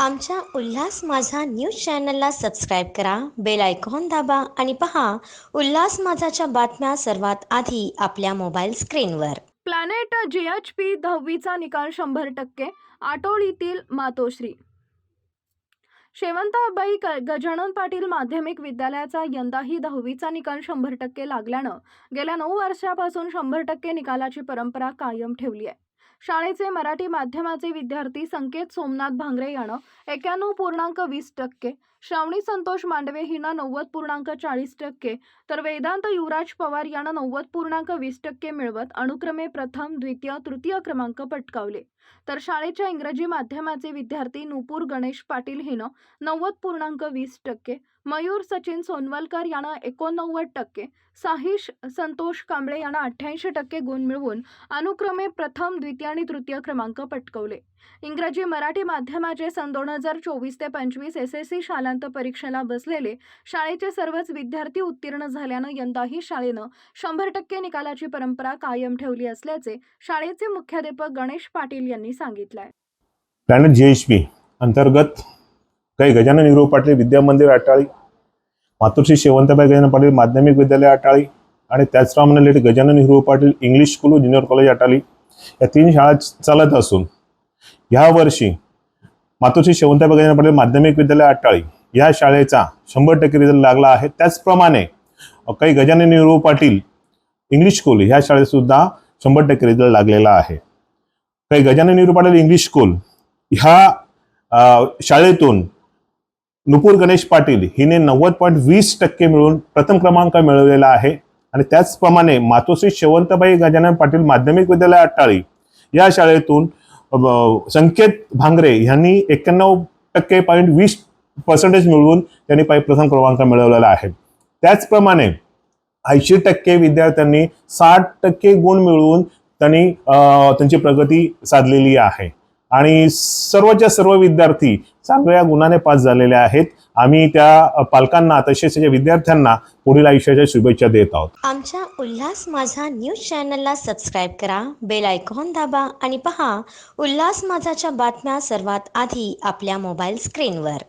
आमच्या उल्हास माझा न्यूज चॅनलला सबस्क्राईब करा बेल आयकॉन दाबा आणि पहा उल्हास माझाच्या बातम्या सर्वात आधी आपल्या मोबाईल स्क्रीनवर. प्लॅनेट जी एच पी दहावीचा निकाल शंभर टक्के आटोळीतील मातोश्री. शेवंताबाई क- गजानन पाटील माध्यमिक विद्यालयाचा यंदाही दहावीचा निकाल शंभर टक्के लागल्यानं गेल्या नऊ वर्षापासून शंभर टक्के निकालाची परंपरा कायम ठेवली आहे. शाळेचे मराठी माध्यमाचे विद्यार्थी संकेत सोमनाथ भांगरे यानं एक्याण्णव पूर्णांक वीस टक्के श्रावणी संतोष मांडवे हिनं नव्वद पूर्णांक चाळीस टक्के तर वेदांत युवराज पवार यानं नव्वद पूर्णांक वीस टक्के मिळवत अनुक्रमे प्रथम द्वितीय तृतीय क्रमांक पटकावले. तर शाळेच्या इंग्रजी माध्यमाचे विद्यार्थी नुपूर गणेश पाटील हिनं नव्वद पूर्णांक वीस टक्के मयूर सचिन सोनवलकर यानं एकोणनव्वद टक्के साहिश संतोष कांबळे यानं अठ्ठ्याऐंशी टक्के गुण मिळवून अनुक्रमे प्रथम द्वितीय आणि तृतीय क्रमांक पटकवले. इंग्रजी मराठी माध्यमाचे सन दोन हजार चोवीस ते पंचवीस एस एस सी शालांत परीक्षेला बसलेले शाळेचे सर्वच विद्यार्थी उत्तीर्ण झाल्यानं यंदाही शाळेनं शंभर टक्के निकालाची परंपरा कायम ठेवली असल्याचे शाळेचे मुख्याध्यापक गणेश पाटील यांनी सांगितलंय. प्लॅनेट जीएचपी अंतर्गत काही गजानन निरो पाटील विद्या मंदिर अटाळी मातोश्री शेवंतबाई गजानन पाटील माध्यमिक विद्यालय अटाळी आणि त्याचप्रमाणे late Gajanan Hiro Patil English school junior college Atali या तीन शाळा चालत असून ह्या वर्षी मातोश्री शेवंताई गजानन पटेल माध्यमिक विद्यालय अटाळी. या शाळेचा शंभर टक्के रिझल्ट लागला आहे. त्याचप्रमाणे काही गजानन निरो पाटील इंग्लिश स्कूल ह्या शाळेत सुद्धा शंभर टक्के रिझल्ट लागलेला आहे. काही गजानन निरो पाटील इंग्लिश स्कूल ह्या शाळेतून नुपूर गणेश पाटील हिने नव्वद पॉईंट वीस टक्के मिळून प्रथम क्रमांक मिळवलेला आहे. आणि त्याचप्रमाणे मातोश्री शेवंतबाई गजानन पाटील माध्यमिक विद्यालय अट्टाळी या शाळेतून संकेत भांगरे यांनी एक्क्याण्णव टक्के पॉईंट वीस पर्सेंटेज मिळवून त्यांनी पाय प्रथम क्रमांक मिळवलेला आहे. त्याचप्रमाणे ऐंशी टक्के विद्यार्थ्यांनी साठ टक्के गुण मिळवून त्यांनी त्यांची प्रगती साधलेली आहे. आणि सर्वच्या सर्व विद्यार्थी चांगल्या गुणाने पास झालेले आहेत. आम्ही त्या पालकांना तसेच त्या विद्यार्थ्यांना पुढील आयुष्याच्या शुभेच्छा देत आहोत. आमच्या उल्हास माझा न्यूज चॅनलला सबस्क्राईब करा बेल आयकॉन दाबा आणि पहा उल्हास माझाच्या बातम्या सर्वात आधी आपल्या मोबाईल स्क्रीनवर.